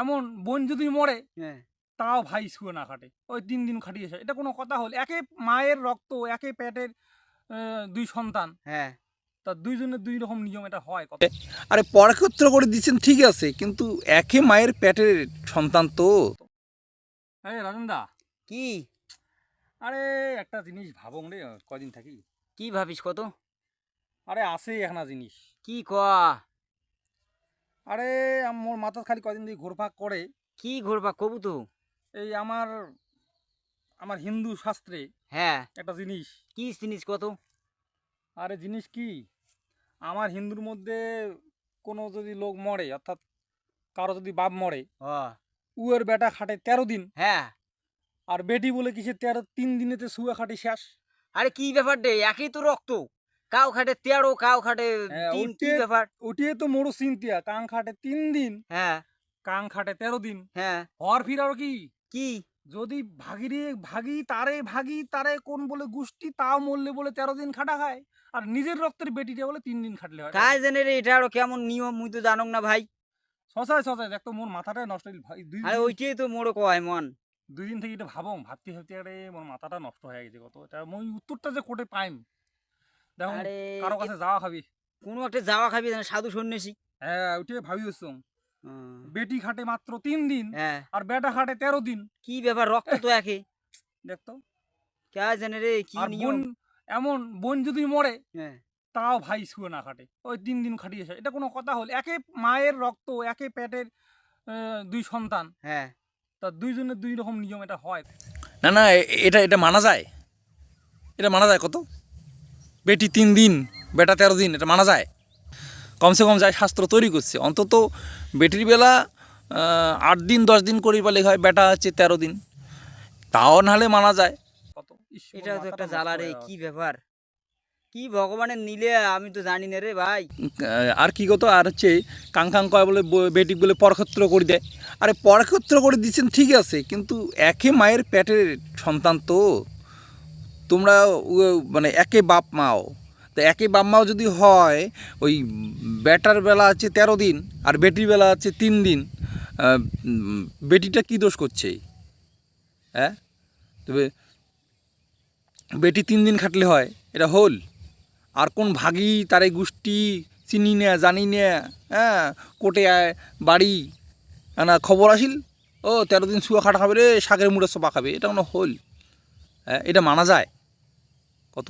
এমন বোন যদি মরে হ্যাঁ। তাও ভাই শুয়ে না খাটে। ওই তিন দিন খাটিয়েছে এটা কোনো কথা হল একে মায়ের রক্ত একে পেটের দুই সন্তান। হ্যাঁ। তা দুইজনের দুই রকম নিয়ম এটা হয় কত? আরে পরক্ষত্র করে দিচ্ছেন ঠিক আছে কিন্তু একে মায়ের পেটের সন্তান তো। এই রাজেন্দা। কি? আরে একটা জিনিস ভাবং রে কদিন থাকি। কি ভাবিস কত? আরে আছে একটা জিনিস। কি ক আরে মোর মাথা খালি কদিন দিয়ে ঘোরপাক করে। কি ঘুরবা কবু তো? এই আমার আমার হিন্দু শাস্ত্রে হ্যাঁ। একটা জিনিস। কি জিনিস কত আরে জিনিস কি? আমার হিন্দুর মধ্যে কোনো যদি লোক মরে অর্থাৎ কারও যদি বাপ মরে উয়ের বেটা খাটে তেরো দিন। হ্যাঁ। আর বেটি বলে কিসে তেরো তিন দিনেতে শুয়ে খাটে শেষ। আরে কি ব্যাপার রে? একই তো রক্ত। কাউ খাটে তেরো কাউ খাটে হ্যাঁ, তিন কি ব্যাপার ওটিয়ে তো মোড়ো চিন্তিয়া কাং খাটে তিন দিন হ্যাঁ। কাং খাটে তেরো দিন। হ্যাঁ। হর ফির আর কি? কি? যদি ভাগিরে ভাগি তারে ভাগি তারে কোন বলে গোষ্ঠী তাও মরলে বলে তেরো দিন খাটা খায়। আর নিজের রক্তের বেটিটা বলে তিন দিন খাটলে হয়। কাজ জানে রে এটা আরও কেমন নিয়ম? মুই তো জানক না ভাই। সসাই সসাই দেখ তো মোর মাথাটা নষ্ট হইল। ভাই দুই আরে ওইটাই তো মোড় কয় মন। দুই দিন থেকে এটা ভাবো ভাবতে ভাবতে আরে মোর মাথাটা নষ্ট হয়ে গেছে কত। এটা মই উত্তরটা যে কোটে পাইম। আরে কারও কাছে যাওয়া খাবি। কোনো একটা যাওয়া খাবি জানে সাধু সন্ন্যাসী। হ্যাঁ ওইটাই ভাবি হচ্ছং বেটি খাটে মাত্র তিন দিন হ্যাঁ। আর বেটা খাটে তেরো দিন। কি ব্যাপার রক্ত তো একে। দেখতো কাজ জানে রে কি নিয়ম। বোন এমন বোন যদি মরে হ্যাঁ। তাও ভাই শুয়ে না খাটে। ওই তিন দিন খাটিয়েছে এটা কোনো কথা হল। একে মায়ের রক্ত একে পেটের দুই সন্তান। হ্যাঁ। তা দুইজনের দুই রকম নিয়ম এটা হয়। না না এটা এটা মানা যায়। এটা মানা যায় কত? বেটি তিন দিন বেটা তেরো দিন এটা মানা যায়। কমসে কম যায় শাস্ত্র তৈরি করছে। অন্তত বেটির বেলা আট দিন দশ দিন করি পালে হয় বেটা হচ্ছে তেরো দিন। তাও নাহলে মানা যায়। কত? এটা তো একটা জ্বালা রে কি ব্যাপার? কি ভগবানের নিলে আমি তো জানি না রে ভাই। আর কি কত আর হচ্ছে কাং কাং কয় বলে বেটি বলে পরক্ষত্র করে দেয়। আরে পরক্ষত্র করে দিচ্ছেন ঠিক আছে কিন্তু একে মায়ের পেটের সন্তান তো। তোমরা মানে একে বাপ মাও। তো একে বাপ মাও যদি হয়, ওই বেটার বেলা আছে তেরো দিন, আর বেটির বেলা আছে তিন দিন বেটিটা কি দোষ করছে? হ্যাঁ? তবে বেটি তিন দিন খাটলে হয়, এটা হোল। আর কোন ভাগি তার এই গোষ্ঠী চিনি না, জানি না হ্যাঁ কোটে বাড়ি হ্যাঁ না, খবর আসিল? ও, তেরো দিন শুয়া খাটা খাবে রে, শাকের মুড়ে সোপা খাবে, এটা কোনো হোল। হ্যাঁ এটা মানা যায়? কত